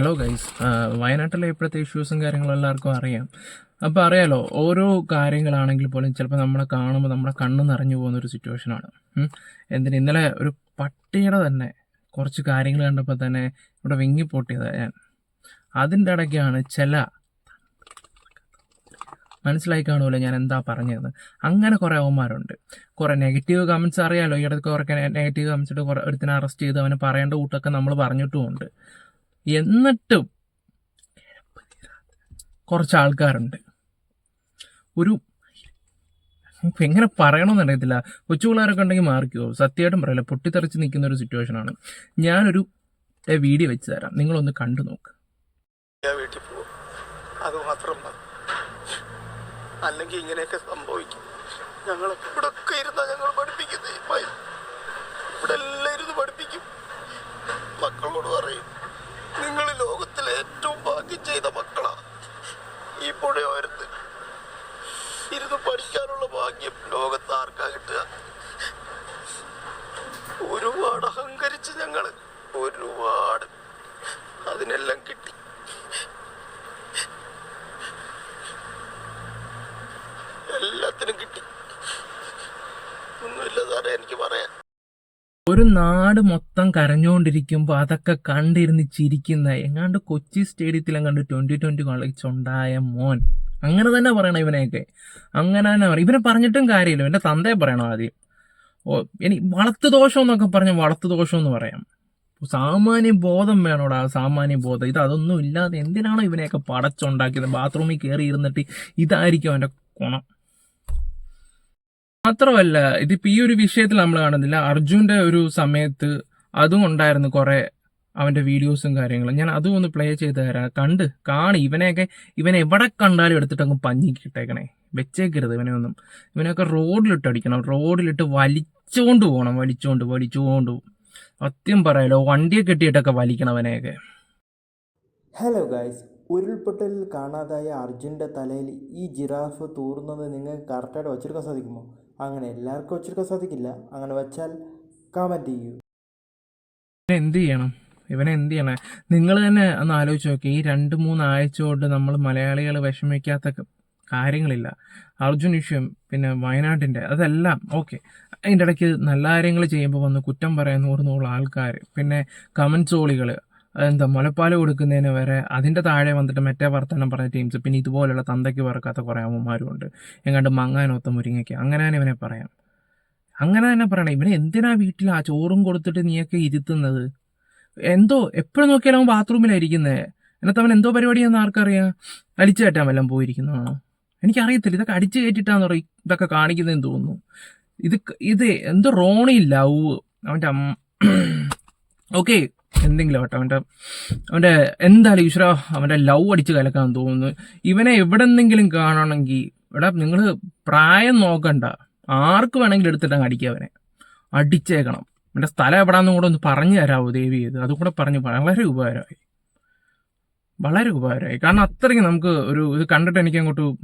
Hello guys വയനാട്ടിലെ ഇപ്പോഴത്തെ ഇഷ്യൂസും കാര്യങ്ങളും എല്ലാവർക്കും അറിയാം. അപ്പോൾ അറിയാലോ ഓരോ കാര്യങ്ങളാണെങ്കിൽ പോലും ചിലപ്പോൾ നമ്മളെ കാണുമ്പോൾ നമ്മുടെ കണ്ണ് നിറഞ്ഞു പോകുന്ന ഒരു സിറ്റുവേഷനാണ്. എന്തിന്? ഇന്നലെ ഒരു പട്ടിയുടെ തന്നെ കുറച്ച് കാര്യങ്ങൾ കണ്ടപ്പോൾ തന്നെ ഇവിടെ വിങ്ങിപ്പൊട്ടിയത് ഞാൻ. അതിന്റെ ഇടയ്ക്കാണ് ചില മനസ്സിലായി കാണുമല്ലോ ഞാൻ എന്താ പറഞ്ഞത് അങ്ങനെ കുറേ അവന്മാരുണ്ട്. കുറേ നെഗറ്റീവ് കമൻസ് അറിയാലോ? ഈ ഇടയ്ക്ക് കുറേ നെഗറ്റീവ് കമൻസ് ഇട്ട് കുറേ ഒരുത്തിനെ അറസ്റ്റ് ചെയ്ത് അവനെ പറയേണ്ട കൂട്ടൊക്കെ നമ്മൾ പറഞ്ഞിട്ടുമുണ്ട്. എന്നിട്ടും കുറച്ച് ആൾക്കാരുണ്ട് ഒരു എങ്ങനെ പറയണമെന്ന് അറിയത്തില്ല കൊച്ചു പിള്ളേരൊക്കെ ഉണ്ടെങ്കിൽ മാറിക്കോ. സത്യമായിട്ടും പറയില്ല. പൊട്ടിത്തെറിച്ച് നിൽക്കുന്ന ഒരു സിറ്റുവേഷൻ ആണ്. ഞാനൊരു വീഡിയോ വെച്ച് തരാം. നിങ്ങളൊന്ന് കണ്ടു നോക്ക്. വീട്ടിൽ പോകും. അത് മാത്രം അല്ലെങ്കിൽ ഇങ്ങനെയൊക്കെ സംഭവിക്കും. ഞങ്ങൾ ഇവിടെ ഇരുന്നാ ഞങ്ങൾ ഒരു നാട് മൊത്തം കരഞ്ഞുകൊണ്ടിരിക്കുമ്പോൾ അതൊക്കെ കണ്ടിരുന്ന് ചിരിക്കുന്ന എങ്ങാണ്ട് കൊച്ചി സ്റ്റേഡിയത്തിൽ എങ്ങാണ്ട് ട്വന്റി ട്വന്റി കളിച്ചുണ്ടായ മോൻ. അങ്ങനെ തന്നെ പറയണം ഇവനെയൊക്കെ. അങ്ങനെ തന്നെ പറയും ഇവനെ പറഞ്ഞിട്ടും കാര്യമില്ല. എന്റെ തന്തയെ പറയണം ആദ്യം. ഓ ഇനി വളർത്തു ദോഷം എന്നൊക്കെ പറഞ്ഞ വളർത്തു ദോഷം എന്ന് പറയാം. സാമാന്യ ബോധം വേണോടാ സാമാന്യ ബോധം. ഇത് അതൊന്നും ഇല്ലാതെ എന്തിനാണോ ഇവനെയൊക്കെ പടച്ചുണ്ടാക്കിയത്? ബാത്റൂമിൽ കയറി ഇരുന്നിട്ട് ഇതായിരിക്കും അവന്റെ ഗുണം. മാത്രമല്ല ഇതിപ്പോ ഈ ഒരു വിഷയത്തിൽ നമ്മൾ കാണുന്നില്ല. അർജുന്റെ ഒരു സമയത്ത് അതും ഉണ്ടായിരുന്നു കുറെ അവന്റെ വീഡിയോസും കാര്യങ്ങളും. ഞാൻ അതും ഒന്ന് പ്ലേ ചെയ്ത് തരാം. കണ്ട് കാണി. ഇവനെയൊക്കെ ഇവനെ എവിടെ കണ്ടാലും എടുത്തിട്ട് അങ്ങ് പഞ്ഞിക്കിട്ടേക്കണേ. വെച്ചേക്കരുത് ഇവനെ ഒന്നും ഇവനെയൊക്കെ റോഡിലിട്ട് അടിക്കണം. റോഡിലിട്ട് വലിച്ചുകൊണ്ട് പോകണം. വലിച്ചുകൊണ്ട് വലിച്ചുകൊണ്ട് സത്യം പറയാലോ വണ്ടിയെ കെട്ടിയിട്ടൊക്കെ വലിക്കണം അവനെയൊക്കെ ഹലോ ഗായ്സ് ഉരുൾപൊട്ടലിൽ കാണാതായ അർജുന്റെ തലയിൽ ഈ ജിറാഫ് തൂറുന്നത് നിങ്ങൾക്ക് കറക്റ്റായിട്ട് വച്ചെടുക്കാൻ സാധിക്കുമോ? അങ്ങനെ എല്ലാവർക്കും വെച്ചെടുക്കാൻ സാധിക്കില്ല. അങ്ങനെ വെച്ചാൽ കമന്റ് ചെയ്യൂ. എന്ത് ചെയ്യണം? ഇവനെ എന്ത് ചെയ്യണം? നിങ്ങൾ തന്നെ ഒന്ന് ആലോചിച്ച് നോക്കി. ഈ രണ്ട് മൂന്ന് ആഴ്ച കൊണ്ട് നമ്മൾ മലയാളികൾ വിഷമിക്കാത്ത കാര്യങ്ങളില്ല. അർജുൻ വിഷയം പിന്നെ വയനാട്ടിന്റെ അതെല്ലാം ഓക്കെ. അതിന്റെ ഇടയ്ക്ക് നല്ല കാര്യങ്ങൾ ചെയ്യുമ്പോൾ വന്ന് കുറ്റം പറയാൻ നൂറ് നൂറ് ആൾക്കാർ പിന്നെ കമൻസോളികൾ എന്താ മുലപ്പാൽ കൊടുക്കുന്നതിന് വരെ അതിന്റെ താഴെ വന്നിട്ട് മറ്റേ വർത്തമാനം പറഞ്ഞ ടീംസ് പിന്നെ ഇതുപോലെയുള്ള തന്തയ്ക്ക് പറക്കാത്ത കുറേ അമ്മമാരും ഉണ്ട് എങ്ങാണ്ട് മങ്ങാനൊത്ത മുരിങ്ങയ്ക്ക്. അങ്ങനെ തന്നെ ഇവനെ പറയാം. അങ്ങനെ തന്നെ പറയണം. ഇവനെ എന്തിനാ വീട്ടിൽ ആ ചോറും കൊടുത്തിട്ട് നീയൊക്കെ ഇരുത്തുന്നത്? എന്തോ എപ്പോഴും നോക്കിയാലും അവൻ ബാത്റൂമിലായിരിക്കുന്നത് എന്നിട്ട് അവൻ എന്തോ പരിപാടിയാന്ന് ആർക്കറിയാം? അടിച്ചു കയറ്റാൻ വല്ലതും പോയിരിക്കുന്നതാണോ? എനിക്കറിയത്തില്ല. ഇതൊക്കെ അടിച്ചു കയറ്റിട്ടാന്ന് പറയും ഇതൊക്കെ കാണിക്കുന്നതെന്ന് തോന്നുന്നു. ഇത് ഇത് എന്തോ റോണി ലവ്. അവന്റെ അമ്മ ഓക്കെ എന്തെങ്കിലും ആട്ടെ അവന്റെ അവന്റെ എന്തായാലും ഈശ്വര അവന്റെ ലവ് അടിച്ച് കലക്കാൻ തോന്നുന്നു. ഇവനെ എവിടെന്നെങ്കിലും കാണണമെങ്കിൽ ഇവിടെ നിങ്ങൾ പ്രായം നോക്കണ്ട. ആർക്ക് വേണമെങ്കിലും എടുത്തിട്ട് അങ്ങ് അടിക്കുക അവനെ. അടിച്ചേക്കണം. എന്റെ സ്ഥലം എവിടാന്നും കൂടെ ഒന്ന് പറഞ്ഞു തരാമോ ദേവി ഇത്. അതും കൂടെ പറഞ്ഞു വളരെ ഉപകാരമായി. വളരെ ഉപകാരമായി. കാരണം അത്രയ്ക്ക് നമുക്ക് ഒരു ഇത് കണ്ടിട്ട് എനിക്ക് അങ്ങോട്ട്